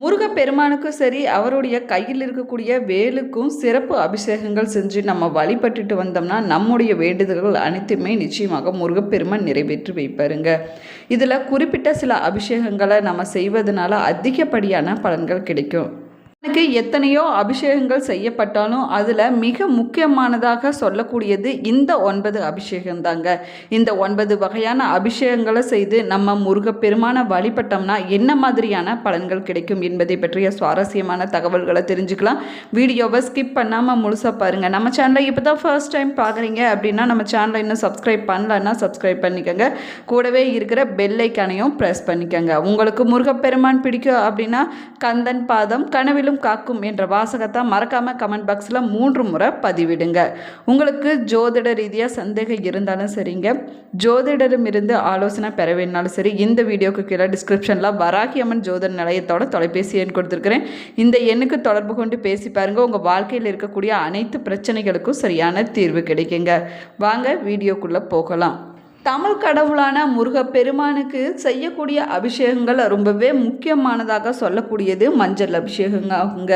முருகப்பெருமானுக்கும் சரி அவருடைய கையில் இருக்கக்கூடிய வேலுக்கும் சிறப்பு அபிஷேகங்கள் செஞ்சு நம்ம வழிபட்டுட்டு வந்தோம்னா நம்முடைய வேண்டுதல்கள் அனைத்துமே நிச்சயமாக முருகப்பெருமான் நிறைவேற்றி வைப்பாருங்க. இதில் குறிப்பிட்ட சில அபிஷேகங்களை நம்ம செய்வதனால அதிகப்படியான பலன்கள் கிடைக்கும். எனக்கு எத்தனையோ அபிஷேகங்கள் செய்யப்பட்டாலும் அதில் மிக முக்கியமானதாக சொல்லக்கூடியது இந்த ஒன்பது அபிஷேகம் தாங்க இந்த ஒன்பது வகையான அபிஷேகங்களை செய்து நம்ம முருகப்பெருமான வழிபட்டோம்னா என்ன மாதிரியான பலன்கள் கிடைக்கும் என்பதை பற்றிய சுவாரஸ்யமான தகவல்களை தெரிஞ்சுக்கலாம். வீடியோவை ஸ்கிப் பண்ணாமல் முழுசாக பாருங்கள் நம்ம சேனலை இப்போ தான் ஃபர்ஸ்ட் டைம் பார்க்குறீங்க அப்படின்னா நம்ம சேனலை இன்னும் சப்ஸ்கிரைப் பண்ணலன்னா சப்ஸ்கிரைப் பண்ணிக்கோங்க. கூடவே இருக்கிற பெல்லைக்கானையும் ப்ரெஸ் பண்ணிக்கோங்க. உங்களுக்கு முருகப்பெருமான் பிடிக்கும் அப்படின்னா கந்தன் பாதம் கனவில் கனவிலும் காக்கும் என்ற வாசகத்தை மறக்காமல் கமெண்ட் பாக்ஸில் மூன்று முறை பதிவிடுங்க. உங்களுக்கு ஜோதிட ரீதியாக சந்தேகம் இருந்தாலும் சரிங்க. ஜோதிடரிடமிருந்து ஆலோசனை பெற வேணாலும் சரி இந்த வீடியோக்கு கீழே டிஸ்கிரிப்ஷனில் வராகி அம்மன் ஜோதிட நிலையத்தோட தொலைபேசி எண் கொடுத்துருக்கிறேன். இந்த எண்ணுக்கு தொடர்பு கொண்டு பேசி பாருங்கள் உங்கள் வாழ்க்கையில் இருக்கக்கூடிய அனைத்து பிரச்சனைகளுக்கும் சரியான தீர்வு கிடைக்குங்க. வாங்க வீடியோக்குள்ளே போகலாம். தமிழ் கடவுளான முருகப்பெருமானுக்கு செய்யக்கூடிய அபிஷேகங்கள் ரொம்பவே முக்கியமானதாக சொல்லக்கூடியது மஞ்சள் அபிஷேகங்க ஆகுங்க.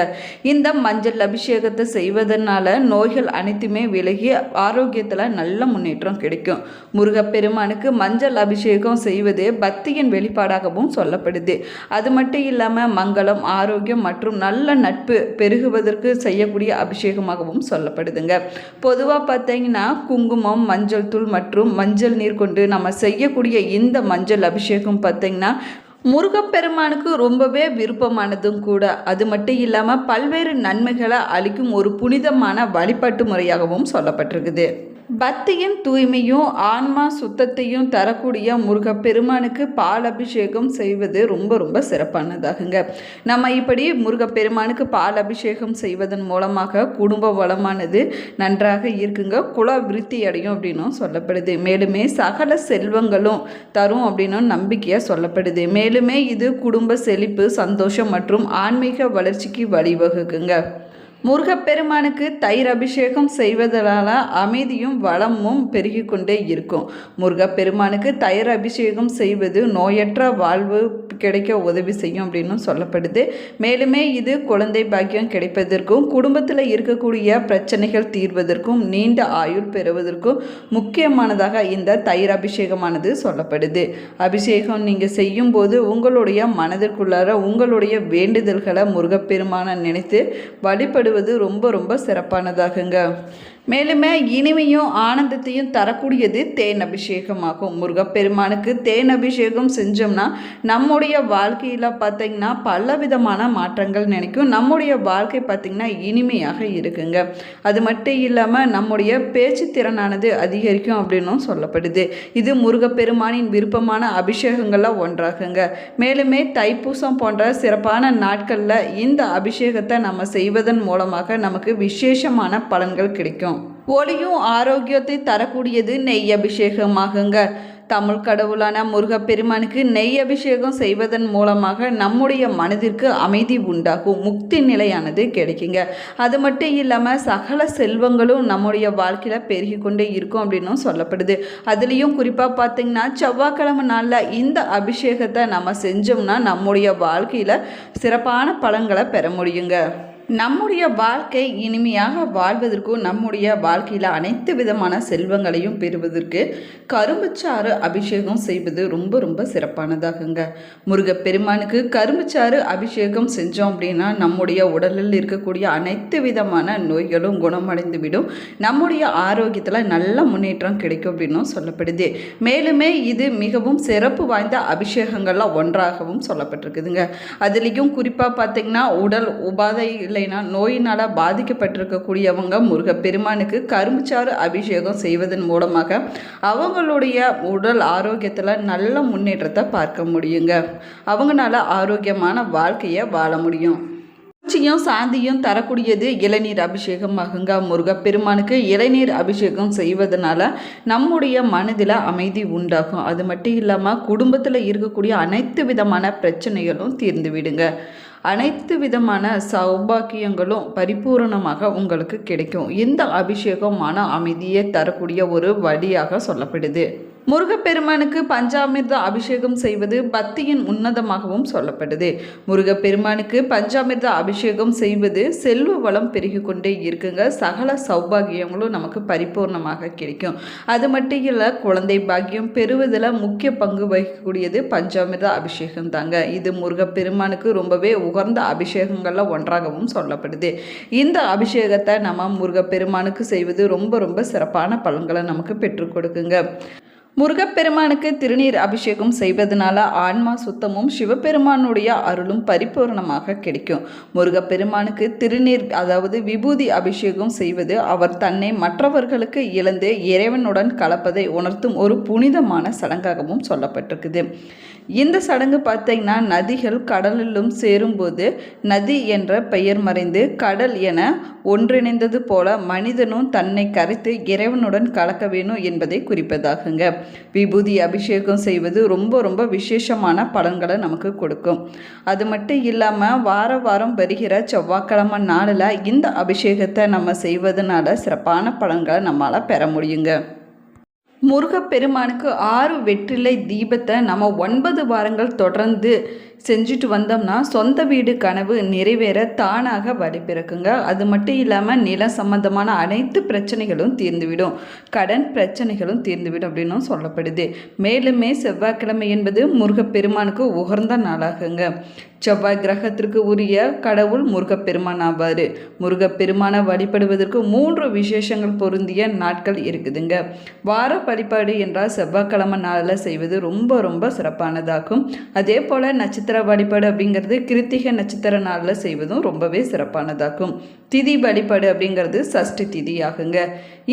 இந்த மஞ்சள் அபிஷேகத்தை செய்வதனால நோய்கள் அனைத்துமே விலகி ஆரோக்கியத்தில் நல்ல முன்னேற்றம் கிடைக்கும். முருகப்பெருமானுக்கு மஞ்சள் அபிஷேகம் செய்வது பக்தியின் வெளிப்பாடாகவும் சொல்லப்படுது. அது மட்டும் இல்லாமல் மங்களம் ஆரோக்கியம் மற்றும் நல்ல நட்பு பெருகுவதற்கு செய்யக்கூடிய அபிஷேகமாகவும் சொல்லப்படுதுங்க. பொதுவாக பார்த்தீங்கன்னா குங்குமம் மஞ்சள் தூள் மற்றும் மஞ்சள் நீர் கொண்டு நம்ம செய்யக்கூடிய இந்த மஞ்சள் அபிஷேகம் பார்த்திங்கன்னா முருகப்பெருமானுக்கு ரொம்பவே விருப்பமானதும் கூட. அது மட்டும் இல்லாமல் பல்வேறு நன்மைகளை அளிக்கும் ஒரு புனிதமான வழிபாட்டு முறையாகவும் சொல்லப்பட்டிருக்குது. பக்தியின் தூய்மையும் ஆன்மா சுத்தத்தையும் தரக்கூடிய முருகப்பெருமானுக்கு பால் அபிஷேகம் செய்வது ரொம்ப ரொம்ப சிறப்பானதாகுங்க. நம்ம இப்படி முருகப்பெருமானுக்கு பால் அபிஷேகம் செய்வதன் மூலமாக குடும்ப வளமானது நன்றாக இருக்குங்க. குல விருத்தி அடையும் அப்படின்னும் சொல்லப்படுது. மேலுமே சகல செல்வங்களும் தரும் அப்படின்னும் நம்பிக்கையாக சொல்லப்படுது. மேலுமே இது குடும்ப செழிப்பு சந்தோஷம் மற்றும் ஆன்மீக வளர்ச்சிக்கு வழிவகுக்குங்க. முருகப்பெருமானுக்கு தயிர் அபிஷேகம் செய்வதனால அமைதியும் வளமும் பெருகி கொண்டே இருக்கும். முருகப்பெருமானுக்கு தயிர் அபிஷேகம் செய்வது நோயற்ற வாழ்வு கிடைக்க உதவி செய்யும் அப்படின்னு சொல்லப்படுது. மேலுமே இது குழந்தை பாக்கியம் கிடைப்பதற்கும் குடும்பத்தில் இருக்கக்கூடிய பிரச்சனைகள் தீர்வதற்கும் நீண்ட ஆயுள் பெறுவதற்கும் முக்கியமானதாக இந்த தயிர் அபிஷேகமானது சொல்லப்படுது. அபிஷேகம் நீங்கள் செய்யும் போது உங்களுடைய மனதிற்குள்ளார உங்களுடைய வேண்டுதல்களை முருகப்பெருமான நினைத்து வழிபடுவது ரொம்ப ரொம்ப சிறப்பானதாகுங்க. மேலுமே இனிமையும் ஆனந்தத்தையும் தரக்கூடியது தேன் அபிஷேகமாகும். முருகப்பெருமானுக்கு தேன் அபிஷேகம் செஞ்சோம்னா நம்முடைய வாழ்க்கையில் பார்த்திங்கன்னா பல விதமான மாற்றங்கள் நினைக்கும். நம்முடைய வாழ்க்கை பார்த்திங்கன்னா இனிமையாக இருக்குங்க. அது மட்டும் இல்லாமல் நம்முடைய பேச்சு திறனானது அதிகரிக்கும் அப்படின்னும் சொல்லப்படுது. இது முருகப்பெருமானின் விருப்பமான அபிஷேகங்களில் ஒன்றாகுங்க. மேலுமே தைப்பூசம் போன்ற சிறப்பான நாட்களில் இந்த அபிஷேகத்தை நம்ம செய்வதன் மூலமாக நமக்கு விசேஷமான பலன்கள் கிடைக்கும். ஒளியும் ஆரோக்கியத்தை தரக்கூடியது நெய் அபிஷேகமாகுங்க. தமிழ் கடவுளான முருகப்பெருமானுக்கு நெய் அபிஷேகம் செய்வதன் மூலமாக நம்முடைய மனதிற்கு அமைதி உண்டாகும் முக்தி நிலையானது கிடைக்குங்க. அது மட்டும் இல்லாமல் சகல செல்வங்களும் நம்முடைய வாழ்க்கையில் பெருகி கொண்டே இருக்கும் அப்படின்னும் சொல்லப்படுது. அதுலேயும் குறிப்பாக பார்த்திங்கன்னா செவ்வாய்க்கிழமை நாளில் இந்த அபிஷேகத்தை நம்ம செஞ்சோம்னா நம்முடைய வாழ்க்கையில் சிறப்பான பலன்களை பெற முடியுங்க. நம்முடைய வாழ்க்கை இனிமையாக வாழ்வதற்கும் நம்முடைய வாழ்க்கையில் அனைத்து விதமான செல்வங்களையும் பெறுவதற்கு கரும்புச்சாறு அபிஷேகம் செய்வது ரொம்ப ரொம்ப சிறப்பானதாகுங்க. முருகப்பெருமானுக்கு கரும்புச்சாறு அபிஷேகம் செஞ்சோம் அப்படின்னா நம்முடைய உடலில் இருக்கக்கூடிய அனைத்து விதமான நோய்களும் குணமடைந்து விடும் நம்முடைய ஆரோக்கியத்தில் நல்ல முன்னேற்றம் கிடைக்கும் அப்படின்னும் சொல்லப்படுது. மேலுமே இது மிகவும் சிறப்பு வாய்ந்த அபிஷேகங்கள்லாம் ஒன்றாகவும் சொல்லப்பட்டிருக்குதுங்க. அதுலேயும் குறிப்பாக பார்த்திங்கன்னா உடல் உபாதை இல்லை இல்லைன்னா நோயினால் பாதிக்கப்பட்டிருக்கக்கூடியவங்க முருகப்பெருமானுக்கு கரும்புச்சாறு அபிஷேகம் செய்வதன் மூலமாக அவங்களுடைய உடல் ஆரோக்கியத்தில் நல்ல முன்னேற்றத்தை பார்க்க முடியுங்க. அவங்களால ஆரோக்கியமான வாழ்க்கையை வாழ முடியும். குச்சியும் சாந்தியும் தரக்கூடியது இளநீர் அபிஷேகம் ஆகுங்க முருகப்பெருமானுக்கு இளநீர் அபிஷேகம் செய்வதனால நம்முடைய மனதில் அமைதி உண்டாகும். அது மட்டும் இல்லாமல் குடும்பத்தில் இருக்கக்கூடிய அனைத்து விதமான பிரச்சனைகளும் தீர்ந்து விடுங்க அனைத்து விதமான சௌபாக்கியங்களும் பரிபூரணமாக உங்களுக்கு கிடைக்கும். இந்த அபிஷேகம் மன அமைதியை தரக்கூடிய ஒரு வழியாக சொல்லப்படுது. முருகப்பெருமானுக்கு பஞ்சாமிர்த அபிஷேகம் செய்வது பக்தியின் உன்னதமாகவும் சொல்லப்படுது. முருகப்பெருமானுக்கு பஞ்சாமிர்த அபிஷேகம் செய்வது செல்வ வளம் பெருகி கொண்டே இருக்குங்க. சகல சௌபாகியங்களும் நமக்கு பரிபூர்ணமாக கிடைக்கும். அது மட்டும் இல்லை குழந்தை பாக்கியம் பெறுவதில் முக்கிய பங்கு வகிக்கக்கூடியது பஞ்சாமிர்த அபிஷேகம் தாங்க. இது முருகப்பெருமானுக்கு ரொம்பவே உகர்ந்த அபிஷேகங்களில் ஒன்றாகவும் சொல்லப்படுது. இந்த அபிஷேகத்தை நம்ம முருகப்பெருமானுக்கு செய்வது ரொம்ப ரொம்ப சிறப்பான பலன்களை நமக்கு பெற்றுக் கொடுக்குங்க. முருகப்பெருமானுக்கு திருநீர் அபிஷேகம் செய்வதனால ஆன்மா சுத்தமும் சிவபெருமானுடைய அருளும் பரிபூர்ணமாக கிடைக்கும். முருகப்பெருமானுக்கு திருநீர் அதாவது விபூதி அபிஷேகம் செய்வது அவர் தன்னை மற்றவர்களுக்கு இழந்து இறைவனுடன் கலப்பதை உணர்த்தும் ஒரு புனிதமான சடங்காகவும் சொல்லப்பட்டிருக்குது. இந்த சடங்கு பார்த்தீங்கன்னா நதிகள் கடலிலும் சேரும்போது நதி என்ற பெயர் மறைந்து கடல் என ஒன்றிணைந்தது போல மனிதனும் தன்னை கரைத்து இறைவனுடன் கலக்க வேணும் என்பதை குறிப்பதாகுங்க. விபூதி அபிஷேகம் செய்வது ரொம்ப ரொம்ப விசேஷமான பலன்களை நமக்கு கொடுக்கும். அது மட்டும் இல்லாமல் வார வாரம் வருகிற செவ்வாய்க்கிழமை நாளில் இந்த அபிஷேகத்தை நம்ம செய்வதனால சிறப்பான பலன்களை நம்மளால் பெற முடியுங்க. முருகப்பெருமானுக்கு ஆறு வெற்றிலை தீபத்தை நம்ம ஒன்பது வாரங்கள் தொடர்ந்து செஞ்சுட்டு வந்தோம்னா சொந்த வீடு கனவு நிறைவேற தானாக வழிபிறக்குங்க அது மட்டும் இல்லாமல் நில சம்பந்தமான அனைத்து பிரச்சனைகளும் தீர்ந்துவிடும். கடன் பிரச்சனைகளும் தீர்ந்துவிடும் அப்படின்னும் சொல்லப்படுது. மேலுமே செவ்வாய்க்கிழமை என்பது முருகப்பெருமானுக்கு உகர்ந்த நாளாகுங்க. செவ்வாய் கிரகத்திற்கு உரிய கடவுள் முருகப்பெருமான் ஆவார். முருகப்பெருமானை வழிபடுவதற்கு மூன்று விசேஷங்கள் பொருந்திய நாட்கள் இருக்குதுங்க. வார வழிபாடு என்றால் செவ்வாய்க்கிழமை நாளில் செய்வது ரொம்ப ரொம்ப சிறப்பானதாகும். அதே போல் நட்சத்திர வழிபாடு அப்படிங்கிறது கிருத்திக நட்சத்திர நாளில் செய்வதும் ரொம்பவே சிறப்பானதாகும் திதி வழிபாடு அப்படிங்கிறது சஷ்டி திதி ஆகுங்க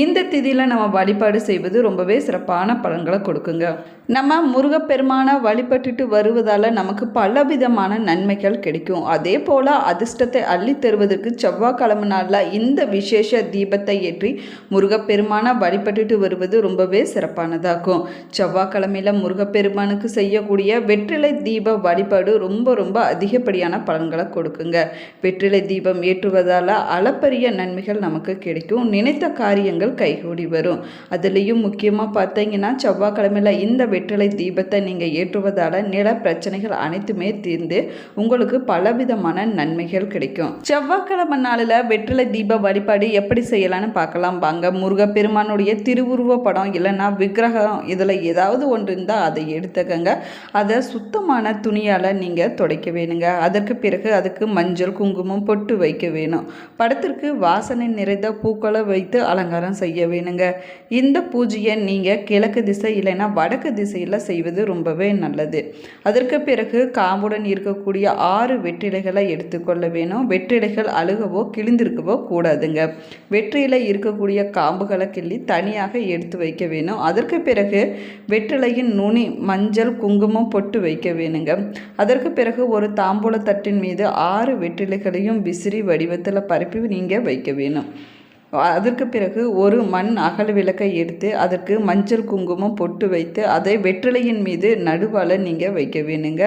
இந்த திதியில் நம்ம வழிபாடு செய்வது ரொம்பவே சிறப்பான பலன்களை கொடுக்குங்க. நம்ம முருகப்பெருமானை வழிபட்டுட்டு வருவதால் நமக்கு பல விதமான நன்மைகள் கிடைக்கும். அதே போல் அதிர்ஷ்டத்தை அள்ளி தருவதற்கு செவ்வாய்க்கிழமை நாளில் இந்த விசேஷ தீபத்தை ஏற்றி முருகப்பெருமானை வழிபட்டுட்டு வருவது ரொம்பவே சிறப்பானதாகும். செவ்வாய்க்கிழமையில் முருகப்பெருமானுக்கு செய்யக்கூடிய வெற்றிலை தீப வழிபாடு ரொம்ப ரொம்ப அதிகப்படியான பலன்களை கொடுக்குங்க. வெற்றிலை தீபம் ஏற்றுவதால் அளப்பரிய நன்மைகள் நமக்கு கிடைக்கும். நினைத்த காரியங்கள் கைகூடி வரும். அதுலேயும் முக்கியமாக பார்த்தீங்கன்னா செவ்வாய்க்கிழமையில் இந்த வெற்றிலை தீபத்தை நீங்கள் ஏற்றுவதால் நில பிரச்சனைகள் அனைத்துமே தீர்ந்து உங்களுக்கு பலவிதமான நன்மைகள் கிடைக்கும். செவ்வாய்க்கிழமை நாளில் வெற்றிலை தீப வழிபாடு எப்படி செய்யலாம்னு பார்க்கலாம். வாங்க முருகப்பெருமானுடைய திருவுருவ படம் இல்லைன்னா விக்கிரகம் இதில் ஏதாவது ஒன்று இருந்தால் அதை எடுத்துக்கங்க. அதை சுத்தமான துணியால் நீங்கள் துடைக்க வேணுங்க. அதற்கு பிறகு அதுக்கு மஞ்சள் குங்குமம் பொட்டு வைக்க வேணும். படத்திற்கு வாசனை நிறைந்த பூக்களை வைத்து அலங்காரம் செய்ய வேணுங்க. இந்த பூஜையை நீங்கள் கிழக்கு திசை இல்லைன்னா வடக்கு திசையில் செய்வது ரொம்பவே நல்லது. அதற்கு பிறகு காம்புடன் இருக்கக்கூடிய ஆறு வெற்றிலைகளை எடுத்துக்கொள்ள வேணும். வெற்றிலைகள் அழுகவோ கிழிந்திருக்கவோ கூடாதுங்க. வெற்றிலை இருக்கக்கூடிய காம்புகளை கிள்ளி தனியாக எடுத்து வைக்க வேணும். அதற்கு பிறகு வெற்றிலையின் நுனி மஞ்சள் குங்குமம் பொட்டு வைக்க வேணுங்க. அதற்கு பிறகு ஒரு தாம்பூல தட்டின் மீது ஆறு வெற்றிலைகளையும் விசிறி வடிவத்தில் பரப்பி நீங்கள் வைக்க வேணும். அதற்கு பிறகு ஒரு மண் அகல் விளக்கை எடுத்து அதற்கு மஞ்சள் குங்குமம் பொட்டு வைத்து அதை வெற்றிலையின் மீது நடுவால் நீங்கள் வைக்க வேணுங்க.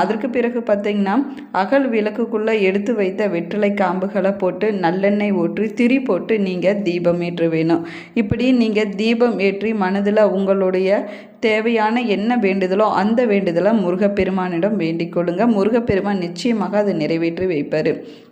அதற்கு பிறகு பார்த்திங்கன்னா அகல் விளக்குக்குள்ளே எடுத்து வைத்த வெற்றிலை காம்புகளை போட்டு நல்லெண்ணெய் ஊற்றி திரி போட்டு நீங்கள் தீபம் ஏற்ற வேணும். இப்படி நீங்கள் தீபம் ஏற்றி மனதில் உங்களுடைய தேவையான என்ன வேண்டுதலோ அந்த வேண்டுதலை முருகப்பெருமானிடம் வேண்டிக் கொள்ளுங்க. முருகப்பெருமான் நிச்சயமாக அதை நிறைவேற்றி வைப்பார்.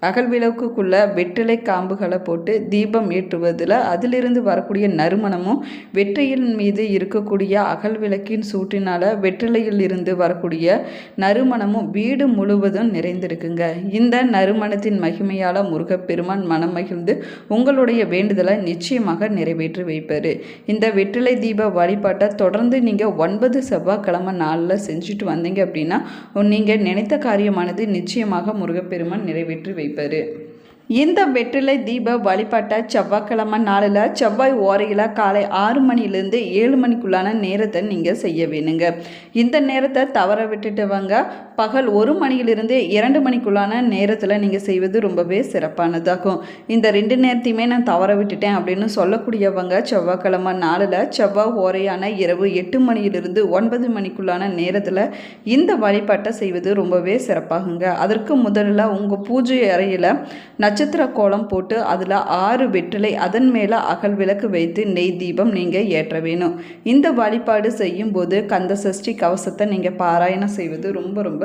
அகல் விளக்குக்குள்ளே வெற்றிலை காம்புகளை போட்டு தீபம் ஏற்றுவதில் அதிலிருந்து வரக்கூடிய நறுமணமும் வெற்றியின் மீது இருக்கக்கூடிய அகல் விளக்கின் சூட்டினால் வெற்றிலையில் இருந்து வரக்கூடிய நறுமணமும் வீடு முழுவதும் நிறைந்திருக்குங்க. இந்த நறுமணத்தின் மகிமையால் முருகப்பெருமான் மனம் மகிழ்ந்து உங்களுடைய வேண்டுதலை நிச்சயமாக நிறைவேற்றி வைப்பார். இந்த வெற்றிலை தீப வழிபாட்டை தொடர்ந்து நீங்கள் நீங்கள் ஒன்பது செவ்வாய்க்கிழமை நாளில் செஞ்சுட்டு வந்தீங்க அப்படின்னா நீங்கள் நினைத்த காரியமானது நிச்சயமாக முருகப்பெருமான் நிறைவேற்றி வைப்பார். இந்த வெற்றிலை தீப வழிபாட்டை செவ்வாய்க்கிழமை நாளில் செவ்வாய் ஓரையில் காலை ஆறு மணிலேருந்து ஏழு மணிக்குள்ளான நேரத்தை நீங்கள் செய்ய வேணுங்க. இந்த நேரத்தை தவற விட்டுட்டவங்க பகல் ஒரு மணியிலிருந்து இரண்டு மணிக்குள்ளான நேரத்தில் நீங்கள் செய்வது ரொம்பவே சிறப்பானதாகும். இந்த ரெண்டு நேரத்தையுமே நான் தவற விட்டுட்டேன் அப்படின்னு சொல்லக்கூடியவங்க செவ்வாய்க்கிழமை நாளில் செவ்வாய் ஓரையான இரவு எட்டு மணியிலிருந்து ஒன்பது மணிக்குள்ளான நேரத்தில் இந்த வழிபாட்டை செய்வது ரொம்பவே சிறப்பாகுங்க. அதற்கு முதல்ல உங்கள் பூஜை அறையில் நட்சத்திர கோலம் போட்டு அதில் ஆறு வெற்றிலை அதன் மேலே அகல் விளக்கு வைத்து நெய் தீபம் நீங்கள் ஏற்ற வேணும். இந்த வழிபாடு செய்யும்போது கந்த சஷ்டி கவசத்தை நீங்கள் பாராயணம் செய்வது ரொம்ப ரொம்ப